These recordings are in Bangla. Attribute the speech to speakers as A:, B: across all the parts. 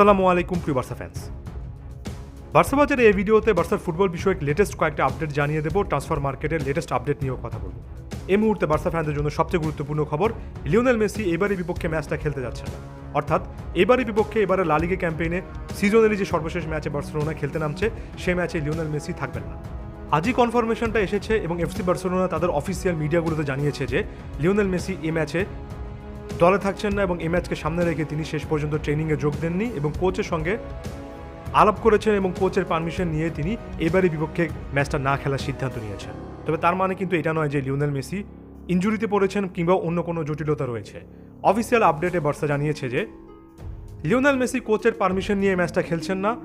A: আসসালামু আলাইকুম প্রিয় বার্সা ফ্যান্স বার্সা বাজারে এই ভিডিওতে বার্সার ফুটবল বিষয়ক লেটেস্ট কয়েকটা আপডেট জানিয়ে দেবো ট্রান্সফার মার্কেটের লেটেস্ট আপডেট নিয়েও কথা বলব। এই মুহূর্তে বার্সা ফ্যানদের জন্য সবচেয়ে গুরুত্বপূর্ণ খবর, লিওনেল মেসি এবারের বিপক্ষে ম্যাচটা খেলতে যাচ্ছে না। অর্থাৎ, এবারের বিপক্ষে এবারে লালিগে ক্যাম্পেইনে সিজনেরই যে সর্বশেষ ম্যাচে বার্সেলোনা খেলতে নামছে, সেই ম্যাচে লিওনেল মেসি থাকবেন না। আজই কনফার্মেশনটা এসেছে এবং এফসি বার্সেলোনা তাদের অফিসিয়াল মিডিয়াগুলোতে জানিয়েছে যে, লিওনেল মেসি এই ম্যাচে দলে থাকছেন না এবং এই ম্যাচকে সামনে রেখে তিনি শেষ পর্যন্ত ট্রেনিংয়ে যোগ দেননি এবং কোচের সঙ্গে আলাপ করেছেন এবং কোচের পারমিশন নিয়ে তিনি এবারে বিপক্ষে ম্যাচটা না খেলার সিদ্ধান্ত নিয়েছেন। তবে তার মানে কিন্তু এটা নয় যে লিওনেল মেসি ইঞ্জুরিতে পড়েছেন কিংবা অন্য কোনো জটিলতা রয়েছে। অফিসিয়াল আপডেটে বার্সা জানিয়েছে যে, লিওনেল মেসি কোচের পারমিশন নিয়ে ম্যাচটা খেলছেন না।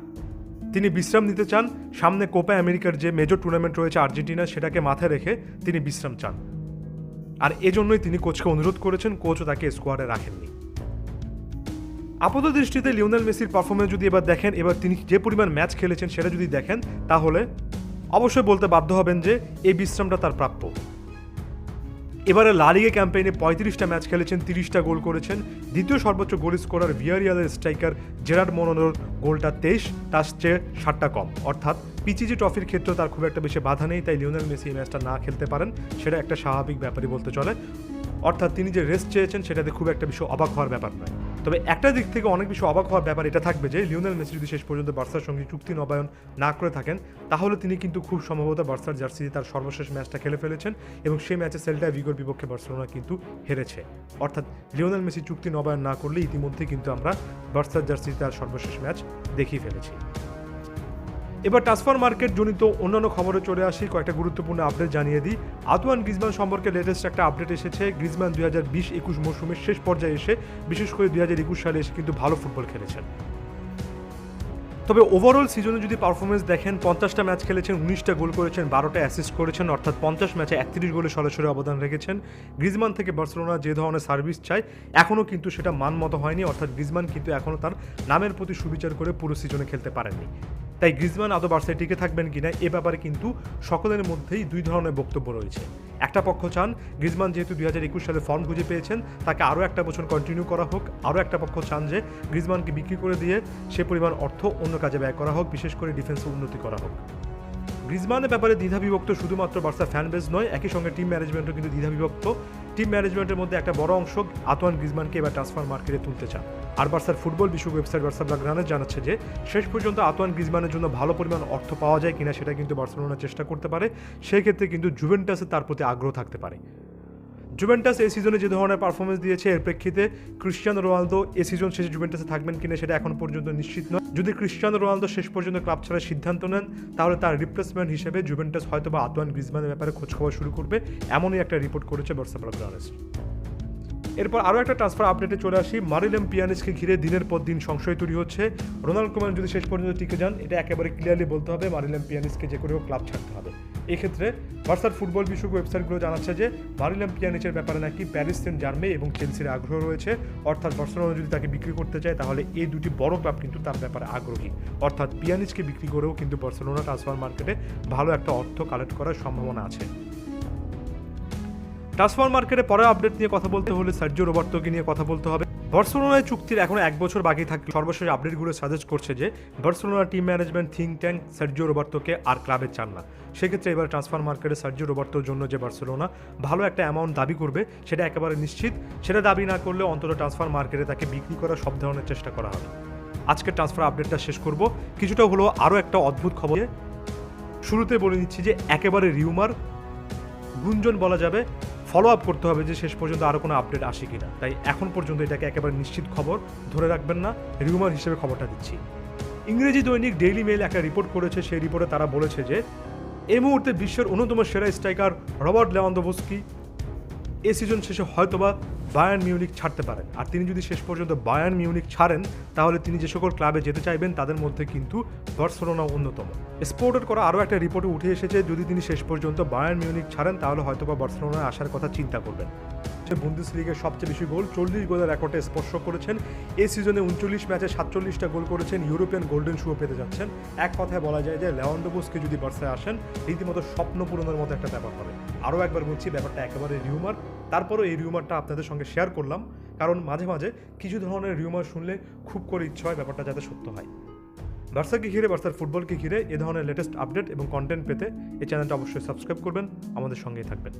A: তিনি বিশ্রাম নিতে চান। সামনে কোপা আমেরিকার যে মেজর টুর্নামেন্ট রয়েছে আর্জেন্টিনা সেটাকে মাথায় রেখে তিনি বিশ্রাম চান। আর এজন্যই তিনি কোচকে অনুরোধ করেছেন, কোচও তাকে স্কোয়াডে রাখেননি। আপাত দৃষ্টিতে লিওনেল মেসির পারফরমেন্স যদি এবার দেখেন, এবার তিনি যে পরিমাণ ম্যাচ খেলেছেন সেটা যদি দেখেন, তাহলে অবশ্যই বলতে বাধ্য হবেন যে এই বিশ্রামটা তার প্রাপ্য। এবারে লালিগে ক্যাম্পেইনে পঁয়ত্রিশটা ম্যাচ খেলেছেন, তিরিশটা গোল করেছেন। দ্বিতীয় সর্বোচ্চ গোল স্কোরার ভিয়ারিয়ালের স্ট্রাইকার জেরার্ড মোনোনোর গোলটা তেইশ, তার চেয়ে ষাটটা কম। অর্থাৎ পিচিজি ট্রফির ক্ষেত্রে তার খুব একটা বেশি বাধা নেই, তাই লিওনেল মেসি এই ম্যাচটা না খেলতে পারেন, সেটা একটা স্বাভাবিক ব্যাপারই বলতে চলে। অর্থাৎ তিনি যে রেস্ট চেয়েছেন, সেটাতে খুব একটা বিষয় অবাক হওয়ার ব্যাপার নয়। তবে একটা দিক থেকে অনেক বেশি অবাক হওয়ার ব্যাপার এটা থাকবে যে, লিওনেল মেসি যদি শেষ পর্যন্ত বার্সার সঙ্গে চুক্তি নবায়ন না করে থাকেন, তাহলে তিনি কিন্তু খুব সম্ভবত বার্সার জার্সিতে তার সর্বশেষ ম্যাচটা খেলে ফেলেছেন এবং সেই ম্যাচে সেল্টা ভিগোর বিপক্ষে বার্সেলোনা কিন্তু হেরেছে। অর্থাৎ লিওনেল মেসি চুক্তি নবায়ন না করলে ইতিমধ্যে কিন্তু আমরা বার্সার জার্সিতে তার সর্বশেষ ম্যাচ দেখিয়ে ফেলেছি। এবার ট্রান্সফার মার্কেট জনিত অন্যান্য খবরে চলে আসি। কয়েকটা গুরুত্বপূর্ণ আপডেট জানিয়ে দিই। আতোয়ান গ্রিজমান সম্পর্কে লেটেস্ট একটা আপডেট এসেছে। গ্রিজমান দুই হাজার বিশ একুশ মৌসুমের শেষ পর্যায়ে এসে, বিশেষ করে দুই হাজার একুশ সালে এসে কিন্তু ভালো ফুটবল খেলেছেন। তবে ওভারঅল সিজনে যদি পারফরমেন্স দেখেন, পঞ্চাশটা ম্যাচ খেলেছেন, উনিশটা গোল করেছেন, বারোটা অ্যাসিস্ট করেছেন, অর্থাৎ পঞ্চাশ ম্যাচে একত্রিশ গোলে সরাসরি অবদান রেখেছেন। গ্রিজমান থেকে বার্সেলোনা যে ধরনের সার্ভিস চায় এখনও কিন্তু সেটা মানমতো হয়নি, অর্থাৎ গ্রিজমান কিন্তু এখনও তার নামের প্রতি সুবিচার করে পুরো সিজনে খেলতে পারেননি। তাই গ্রিজমান আদৌ বার্সায় টিকে থাকবেন কিনা এ ব্যাপারে কিন্তু সকলের মধ্যেই দুই ধরনের বক্তব্য রয়েছে। একটা পক্ষ চান, গ্রিজমান যেহেতু দুই হাজার একুশ সালে ফর্ম খুঁজে পেয়েছেন, তাকে আরও একটা বছর কন্টিনিউ করা হোক। আরও একটা পক্ষ চান যে গ্রিজমানকে বিক্রি করে দিয়ে সে পরিমাণ অর্থ অন্য কাজে ব্যয় করা হোক, বিশেষ করে ডিফেন্সে উন্নতি করা হোক। গ্রিজমানের ব্যাপারে দ্বিধাবিভক্ত শুধুমাত্র বার্সা ফ্যান বেস নয়, একই সঙ্গে টিম ম্যানেজমেন্টও কিন্তু দ্বিধা বিভক্ত টিম ম্যানেজমেন্টের মধ্যে একটা বড় অংশ আতোয়ান গ্রিজমানকে এবার ট্রান্সফার মার্কেটে তুলতে চান। আর বার্সার ফুটবল বিশ্ব ওয়েবসাইট বার্সা ব্লাগ্রানের জানাচ্ছে যে, শেষ পর্যন্ত আতোয়ান গ্রিজমানের জন্য ভালো পরিমাণ অর্থ পাওয়া যায় কিনা সেটা কিন্তু বার্সেলোনা চেষ্টা করতে পারে। সেই ক্ষেত্রে কিন্তু জুভেন্টাসে তার প্রতি আগ্রহ থাকতে পারে। জুভেন্টাস এই সিজনে যে ধরনের পারফরমেন্স দিয়েছে, এর প্রেক্ষিতে ক্রিস্টিয়ানো রোনালদো এই সিজন শেষে জুভেন্টাসে থাকবেন কিনা সেটা এখন পর্যন্ত নিশ্চিত নয়। যদি ক্রিস্টিয়ানো রোনালদো শেষ পর্যন্ত ক্লাব ছাড়ার সিদ্ধান্ত নেন, তাহলে তার রিপ্লেসমেন্ট হিসেবে জুভেন্টাস হয়তো বা আতোয়ান গ্রিজমানের ব্যাপারে খোঁজখবর শুরু করবে, এমনই একটা রিপোর্ট করেছে বর্ষা ব্লাগ্রানেস এরপর আরও একটা ট্রান্সফার আপডেটে চলে আসি। মারিলেম পিয়ানিসকে ঘিরে দিনের পর দিন সংশয় তৈরি হচ্ছে। রোনাল্ড কুমার যদি শেষ পর্যন্ত টিকে যান, এটা একেবারে ক্লিয়ারলি বলতে হবে মারিলেম পিয়ানিসকে যে করেও ক্লাব ছাড়তে হবে। এক্ষেত্রে বার্সার ফুটবল বিষয়ক ওয়েবসাইটগুলো জানাচ্ছে যে মারিলাম পিয়ানিচের ব্যাপারে নাকি প্যারিস সেন্ট জার্মে এবং চেলসির আগ্রহ রয়েছে। অর্থাৎ বার্সেলোনা যদি তাকে বিক্রি করতে চায়, তাহলে এই দুটি বড় ক্লাব কিন্তু তার ব্যাপারে আগ্রহী। অর্থাৎ পিয়ানিচকে বিক্রি করেও কিন্তু বার্সেলোনা ট্রান্সফার মার্কেটে ভালো একটা অর্থ কালেক্ট করার সম্ভাবনা আছে। ট্রান্সফার মার্কেটে পরে আপডেট নিয়ে কথা বলতে হলে সার্জিও রোবার্তোকে নিয়ে কথা বলতে হবে। বার্সেলোনায় চুক্তির এখনও এক বছর বাকি থাকলে সর্বশেষ আপডেটগুলো সাজেস্ট করছে যে Barcelona team management think tank Sergio রোবার্তোকে আর ক্লাবে চান না। সেক্ষেত্রে এবার ট্রান্সফার মার্কেটে সার্জিও রোবার্তোর জন্য যে বার্সেলোনা ভালো একটা অ্যামাউন্ট দাবি করবে, সেটা একেবারে নিশ্চিত। সেটা দাবি না করলে অন্তত ট্রান্সফার মার্কেটে তাকে বিক্রি করার সব ধরনের চেষ্টা করা হবে। আজকে ট্রান্সফার আপডেটটা শেষ করব। কিছুটা হলো আরও একটা অদ্ভুত খবর। শুরুতে বলে দিচ্ছি যে একেবারে রিউমার গুঞ্জন বলা যাবে। ফলো আপ করতে হবে যে শেষ পর্যন্ত আরও কোনো আপডেট আসে কিনা। তাই এখন পর্যন্ত এটাকে একেবারে নিশ্চিত খবর ধরে রাখবেন না রিউমার হিসেবে খবরটা দিচ্ছি। ইংরেজি দৈনিক ডেইলি মেল একটা রিপোর্ট করেছে, সেই রিপোর্টে তারা বলেছে যে, এই মুহূর্তে বিশ্বের অন্যতম সেরা স্ট্রাইকার রবার্ট লেওয়ান্দোভস্কি এ সিজন শেষে হয়তোবা বায়ার্ন মিউনিক ছাড়তে পারেন। আর তিনি যদি শেষ পর্যন্ত বায়ার্ন মিউনিক ছাড়েন, তাহলে তিনি যে সকল ক্লাবে যেতে চাইবেন, তাদের মধ্যে কিন্তু বার্সেলোনা অন্যতম। স্পোর্টের করা আরও একটা রিপোর্টে উঠে এসেছে, যদি তিনি শেষ পর্যন্ত বায়ার্ন মিউনিক ছাড়েন, তাহলে হয়তো হয়তোবা বার্সেলোনায় আসার কথা চিন্তা করবেন। বুন্দিস লিগের সবচেয়ে বেশি গোল চল্লিশ গোলের রেকর্ডে স্পর্শ করেছেন। এই সিজনে উনচল্লিশ ম্যাচে সাতচল্লিশটা গোল করেছেন ইউরোপিয়ান গোল্ডেন শুও পেতে যাচ্ছেন। এক কথায় বলা যায় যে লেওয়ান্ডোবুসকে যদি বার্সায় আসেন, রীতিমতো স্বপ্ন পূরণের মতো একটা ব্যাপার হবে। আরও একবার বলছি, ব্যাপারটা একেবারে রিউমার তারপরও এই রিউমারটা আপনাদের সঙ্গে শেয়ার করলাম। কারণ মাঝে মাঝে কিছু ধরনের রিউমার শুনলে খুব করে ইচ্ছা হয় ব্যাপারটা যাতে সত্য হয়। বার্সাকে ঘিরে, বার্সার ফুটবলকে ঘিরে এ ধরনের লেটেস্ট আপডেট এবং কন্টেন্ট পেতে এই চ্যানেলটা অবশ্যই সাবস্ক্রাইব করবেন। আমাদের সঙ্গেই থাকবেন।